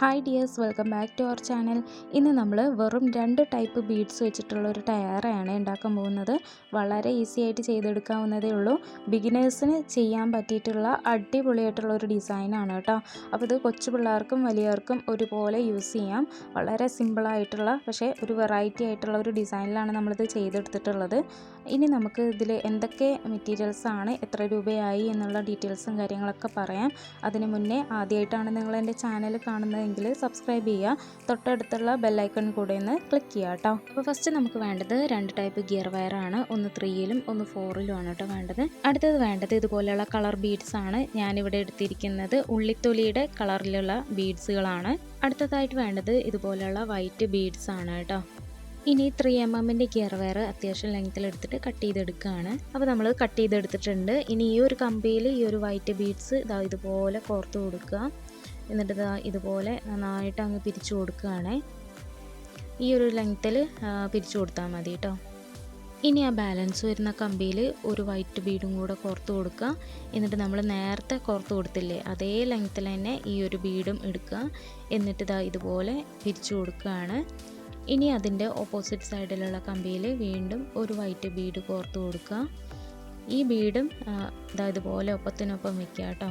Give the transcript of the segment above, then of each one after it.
Hi dears welcome back to our channel ഇന്ന് നമ്മൾ വെറും രണ്ട് ടൈപ്പ് ബീഡ്സ് വെച്ചിട്ടുള്ള ഒരു ടയറാണ് ഉണ്ടാക്കാൻ പോകുന്നത്. വളരെ ഈസി ആയിട്ട് ചെയ്തെടുക്കാവുന്നതേ ഉള്ളൂ. ബിഗിനേഴ്സിന് ചെയ്യാൻ പറ്റിയിട്ടുള്ള അടിപൊളിയായിട്ടുള്ള ഒരു ഡിസൈനാണ് കേട്ടോ. അപ്പോൾ ഇത് കൊച്ചു പിള്ളേർക്കും വലിയവർക്കും ഒരുപോലെ യൂസ് ചെയ്യാം. വളരെ സിമ്പിളായിട്ടുള്ള പക്ഷേ ഒരു വെറൈറ്റി ആയിട്ടുള്ള ഒരു ഡിസൈനിലാണ് നമ്മളിത് ചെയ്തെടുത്തിട്ടുള്ളത്. ഇനി നമുക്ക് ഇതിൽ എന്തൊക്കെ മെറ്റീരിയൽസാണ് എത്ര രൂപയായി എന്നുള്ള ഡീറ്റെയിൽസും കാര്യങ്ങളൊക്കെ പറയാം. അതിന് മുന്നേ ആദ്യമായിട്ടാണ് നിങ്ങൾ എന്റെ ചാനൽ കാണുന്നതെങ്കിൽ സബ്സ്ക്രൈബ് ചെയ്യുക. തൊട്ടടുത്തുള്ള ബെല്ലൈക്കൺ കൂടെ ഒന്ന് ക്ലിക്ക് ചെയ്യുക കേട്ടോ. അപ്പോൾ ഫസ്റ്റ് നമുക്ക് വേണ്ടത് രണ്ട് ടൈപ്പ് ഗിയർ വയറാണ് ഒന്ന് ത്രീയിലും ഒന്ന് ഫോറിലും ആണ് കേട്ടോ വേണ്ടത്. അടുത്തത് വേണ്ടത് ഇതുപോലെയുള്ള കളർ ബീഡ്സ് ആണ്. ഞാനിവിടെ എടുത്തിരിക്കുന്നത് ഉള്ളിത്തൊലിയുടെ കളറിലുള്ള ബീഡ്സുകളാണ് അടുത്തതായിട്ട് വേണ്ടത് ഇതുപോലെയുള്ള വൈറ്റ് ബീഡ്സ് ആണ് കേട്ടോ. ഇനി ത്രീ എം എമ്മിന്റെ ഗിയർ വയർ അത്യാവശ്യം ലെങ്ത്തിൽ എടുത്തിട്ട് കട്ട് ചെയ്തെടുക്കുകയാണ്. അപ്പോൾ നമ്മൾ കട്ട് ചെയ്തെടുത്തിട്ടുണ്ട്. ഇനി ഈ ഒരു കമ്പിയിൽ ഈ ഒരു വൈറ്റ് ബീഡ്സ് ഇതാ ഇതുപോലെ കോർത്ത് കൊടുക്കുക. എന്നിട്ട് ഇതാ ഇതുപോലെ നന്നായിട്ട് അങ്ങ് പിരിച്ചു കൊടുക്കുകയാണ്. ഈ ഒരു ലെങ്ത്തിൽ പിരിച്ചു കൊടുത്താൽ മതി കേട്ടോ ഇനി ആ ബാലൻസ് വരുന്ന കമ്പിയിൽ ഒരു വൈറ്റ് ബീഡും കൂടെ കോർത്ത് കൊടുക്കുക. എന്നിട്ട് നമ്മൾ നേരത്തെ കോർത്ത് കൊടുത്തില്ലേ അതേ ലെങ്ത്തിൽ തന്നെ ഈ ഒരു ബീഡും എടുക്കുക. എന്നിട്ട് ഇതാ ഇതുപോലെ പിരിച്ചു കൊടുക്കുകയാണ്. ഇനി അതിന്റെ ഓപ്പോസിറ്റ് സൈഡിലുള്ള കമ്പിയിൽ വീണ്ടും ഒരു വൈറ്റ് ബീഡ് കോർത്ത് കൊടുക്കുക. ഈ ബീഡും ഇതാ ഇതുപോലെ ഒപ്പത്തിനൊപ്പം വെക്കുക കേട്ടോ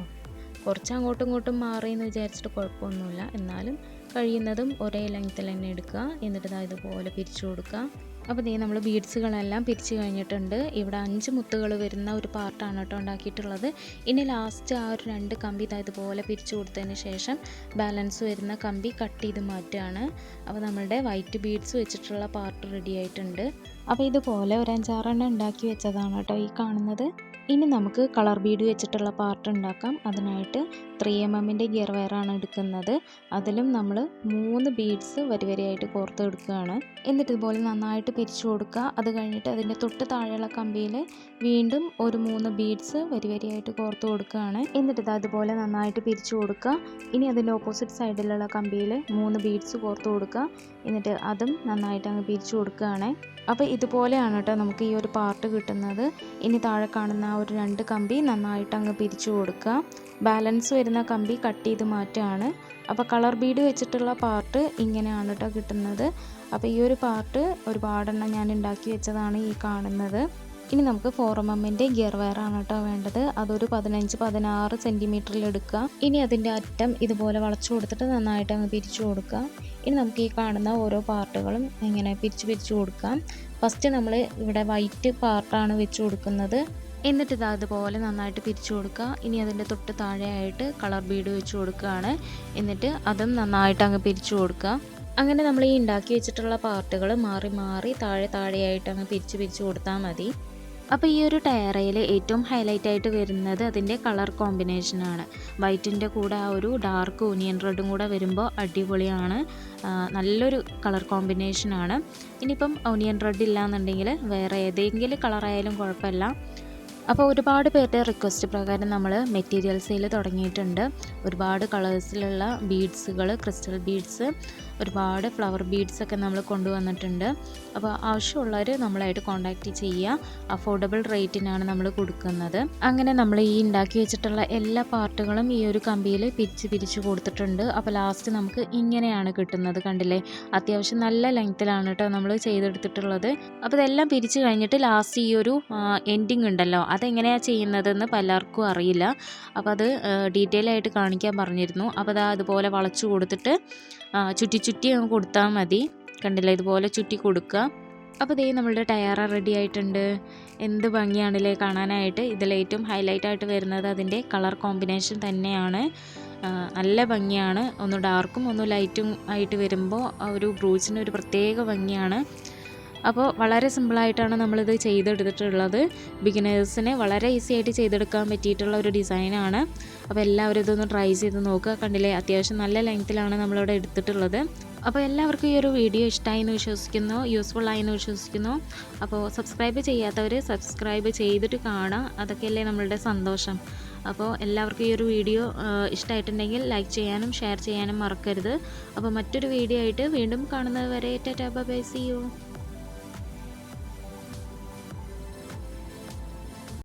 കുറച്ച് അങ്ങോട്ടും ഇങ്ങോട്ടും മാറി എന്ന് വിചാരിച്ചിട്ട് കുഴപ്പമൊന്നുമില്ല. എന്നാലും കഴിയുന്നതും ഒരേ ലെങ്ത്തിൽ തന്നെ എടുക്കുക. എന്നിട്ട് ഇതാ ഇതുപോലെ പിരിച്ചു കൊടുക്കുക. അപ്പോൾ ദേ നമ്മൾ ബീഡ്സുകളെല്ലാം പിരിച്ചു കഴിഞ്ഞിട്ടുണ്ട്. ഇവിടെ അഞ്ച് മുത്തുകൾ വരുന്ന ഒരു പാർട്ടാണ് കേട്ടോ ഉണ്ടാക്കിയിട്ടുള്ളത്. ഇനി ലാസ്റ്റ് ആ ഒരു രണ്ട് കമ്പി ഇതാ ഇതുപോലെ പിരിച്ചു കൊടുത്തതിന് ശേഷം ബാലൻസ് വരുന്ന കമ്പി കട്ട് ചെയ്ത് മാറ്റുകയാണ് അപ്പോൾ നമ്മളുടെ വൈറ്റ് ബീഡ്സ് വെച്ചിട്ടുള്ള പാർട്ട് റെഡി ആയിട്ടുണ്ട്. അപ്പോൾ ഇതുപോലെ ഒരു അഞ്ചാറെണ്ണം ഉണ്ടാക്കി വെച്ചതാണ് കേട്ടോ ഈ കാണുന്നത്. ഇനി നമുക്ക് കളർ ബീഡ് വെച്ചിട്ടുള്ള പാർട്ട് ഉണ്ടാക്കാം. അതിനായിട്ട് ത്രീ എം എമ്മിന്റെ ഗിയർ വയറാണ് എടുക്കുന്നത്. അതിലും നമ്മൾ മൂന്ന് ബീഡ്സ് വരി വരിയായിട്ട് കോർത്ത് എടുക്കുകയാണ് എന്നിട്ട് ഇതുപോലെ നന്നായിട്ട് പിരിച്ചു കൊടുക്കുക. അത് കഴിഞ്ഞിട്ട് അതിന്റെ തൊട്ട് താഴെയുള്ള കമ്പിയിൽ വീണ്ടും ഒരു മൂന്ന് ബീഡ്സ് വരി വരിയായിട്ട് കോർത്ത് കൊടുക്കുകയാണ്. എന്നിട്ട് അതുപോലെ നന്നായിട്ട് പിരിച്ചു കൊടുക്കുക. ഇനി അതിന്റെ ഓപ്പോസിറ്റ് സൈഡിലുള്ള കമ്പിയിൽ മൂന്ന് ബീഡ്സ് കോർത്ത് കൊടുക്കുക. എന്നിട്ട് അതും നന്നായിട്ട് അങ്ങ് പിരിച്ചു കൊടുക്കുകയാണ്. അപ്പോൾ ഇതുപോലെയാണ് കേട്ടോ നമുക്ക് ഈ ഒരു പാർട്ട് കിട്ടുന്നത്. ഇനി താഴെ കാണുന്ന ആ ഒരു രണ്ട് കമ്പി നന്നായിട്ട് അങ്ങ് പിരിച്ചു കൊടുക്കുക. ബാലൻസ് വരുന്ന കമ്പി കട്ട് ചെയ്ത് മാറ്റുകയാണ്. അപ്പോൾ കളർ ബീഡ് വെച്ചിട്ടുള്ള പാർട്ട് ഇങ്ങനെയാണ് കേട്ടോ കിട്ടുന്നത്. അപ്പോൾ ഈ ഒരു പാർട്ട് ഒരുപാടെണ്ണം ഞാൻ ഉണ്ടാക്കി വെച്ചതാണ് ഈ കാണുന്നത്. ഇനി നമുക്ക് ഫോർ ഗിയർ വയർ വയറാണ് കേട്ടോ വേണ്ടത്. അതൊരു പതിനഞ്ച് പതിനാറ് സെന്റിമീറ്ററിൽ എടുക്കുക. ഇനി അതിന്റെ അറ്റം ഇതുപോലെ വളച്ചു കൊടുത്തിട്ട് നന്നായിട്ട് അങ്ങ് പിരിച്ചു കൊടുക്കുക. ഇനി നമുക്ക് ഈ കാണുന്ന ഓരോ പാർട്ടുകളും ഇങ്ങനെ പിരിച്ചു പിരിച്ചു കൊടുക്കാം. ഫസ്റ്റ് നമ്മൾ ഇവിടെ വൈറ്റ് പാർട്ടാണ് വെച്ച് കൊടുക്കുന്നത്. എന്നിട്ട് ഇത് അതുപോലെ നന്നായിട്ട് പിരിച്ചു കൊടുക്കുക. ഇനി അതിന്റെ തൊട്ട് താഴെയായിട്ട് കളർ ബീഡ് വെച്ച് കൊടുക്കുകയാണ്. എന്നിട്ട് അതും നന്നായിട്ട് അങ്ങ് പിരിച്ചു കൊടുക്കുക. അങ്ങനെ നമ്മൾ ഈ ഉണ്ടാക്കി വെച്ചിട്ടുള്ള പാർട്ടുകൾ മാറി മാറി താഴെ താഴെയായിട്ട് അങ്ങ് പിരിച്ച് പിരിച്ച് കൊടുത്താൽ മതി. അപ്പോൾ ഈ ഒരു ടയറയിൽ ഏറ്റവും ഹൈലൈറ്റ് ആയിട്ട് വരുന്നത് അതിന്റെ കളർ കോമ്പിനേഷനാണ് വൈറ്റിന്റെ കൂടെ ആ ഒരു ഡാർക്ക് ഓനിയൻ റെഡും കൂടെ വരുമ്പോൾ അടിപൊളിയാണ്. നല്ലൊരു കളർ കോമ്പിനേഷനാണ് ഇനിയിപ്പം ഓനിയൻ റെഡ് ഇല്ല എന്നുണ്ടെങ്കിൽ വേറെ ഏതെങ്കിലും കളറായാലും കുഴപ്പമില്ല. അപ്പോൾ ഒരുപാട് പേരുടെ റിക്വസ്റ്റ് പ്രകാരം നമ്മൾ മെറ്റീരിയൽ സെയിൽ തുടങ്ങിയിട്ടുണ്ട്. ഒരുപാട് കളേഴ്സിലുള്ള ബീഡ്സുകൾ ക്രിസ്റ്റൽ ബീഡ്സ് ഒരുപാട് ഫ്ലവർ ബീഡ്സ് ഒക്കെ നമ്മൾ കൊണ്ടുവന്നിട്ടുണ്ട്. അപ്പോൾ ആവശ്യമുള്ളവർ നമ്മളായിട്ട് കോൺടാക്റ്റ് ചെയ്യുക. അഫോർഡബിൾ റേറ്റിനാണ് നമ്മൾ കൊടുക്കുന്നത്. അങ്ങനെ നമ്മൾ ഈ ഉണ്ടാക്കി വെച്ചിട്ടുള്ള എല്ലാ പാർട്ടുകളും ഈ ഒരു കമ്പിയിൽ പിരിച്ച് പിരിച്ച് കൊടുത്തിട്ടുണ്ട്. അപ്പോൾ ലാസ്റ്റ് നമുക്ക് ഇങ്ങനെയാണ് കിട്ടുന്നത് കണ്ടില്ലേ? അത്യാവശ്യം നല്ല ലെങ്ത്തിലാണ് കേട്ടോ നമ്മൾ ചെയ്തെടുത്തിട്ടുള്ളത്. അപ്പോൾ ഇതെല്ലാം പിരിച്ച് കഴിഞ്ഞിട്ട് ലാസ്റ്റ് ഈ ഒരു എൻഡിങ് ഉണ്ടല്ലോ. അതെങ്ങനെയാണ് ചെയ്യുന്നതെന്ന് പലർക്കും അറിയില്ല. അപ്പോൾ അത് ഡീറ്റെയിൽ ആയിട്ട് കാണിക്കാൻ പറഞ്ഞിരുന്നു. അപ്പോൾ അത് അതുപോലെ വളച്ചു കൊടുത്തിട്ട് ചുറ്റി ചുറ്റി കൊടുത്താൽ മതി. കണ്ടില്ല? ഇതുപോലെ ചുറ്റി കൊടുക്കുക. അപ്പോൾ ദേ നമ്മളുടെ ടയറ റെഡി ആയിട്ടുണ്ട്. എന്ത് ഭംഗിയാണല്ലേ കാണാനായിട്ട്. ഇതിലേറ്റവും ഹൈലൈറ്റ് ആയിട്ട് വരുന്നത് അതിന്റെ കളർ കോമ്പിനേഷൻ തന്നെയാണ്. നല്ല ഭംഗിയാണ്. ഒന്ന് ഡാർക്കും ഒന്ന് ലൈറ്റും ആയിട്ട് വരുമ്പോൾ ഒരു ബ്രൂച്ചിന് ഒരു പ്രത്യേക ഭംഗിയാണ്. അപ്പോൾ വളരെ സിമ്പിളായിട്ടാണ് നമ്മളിത് ചെയ്തെടുത്തിട്ടുള്ളത്. ബിഗിനേഴ്സിന് വളരെ ഈസി ആയിട്ട് ചെയ്തെടുക്കാൻ പറ്റിയിട്ടുള്ള ഒരു ഡിസൈനാണ്. അപ്പോൾ എല്ലാവരും ഇതൊന്ന് ട്രൈ ചെയ്ത് നോക്കുക. കണ്ടില്ലേ അത്യാവശ്യം നല്ല ലെങ്ത്തിലാണ് നമ്മളിവിടെ എടുത്തിട്ടുള്ളത്. അപ്പോൾ എല്ലാവർക്കും ഈ ഒരു വീഡിയോ ഇഷ്ടമായി എന്ന് വിശ്വസിക്കുന്നു യൂസ്ഫുൾ ആയി എന്ന് വിശ്വസിക്കുന്നു. അപ്പോൾ സബ്സ്ക്രൈബ് ചെയ്യാത്തവർ സബ്സ്ക്രൈബ് ചെയ്തിട്ട് കാണാം അതൊക്കെയല്ലേ നമ്മളുടെ സന്തോഷം. അപ്പോൾ എല്ലാവർക്കും ഈ ഒരു വീഡിയോ ഇഷ്ടമായിട്ടുണ്ടെങ്കിൽ ലൈക്ക് ചെയ്യാനും ഷെയർ ചെയ്യാനും മറക്കരുത്. അപ്പോൾ മറ്റൊരു വീഡിയോ ആയിട്ട് വീണ്ടും കാണുന്നത് വരെ ടാറ്റാ ബൈ സി യു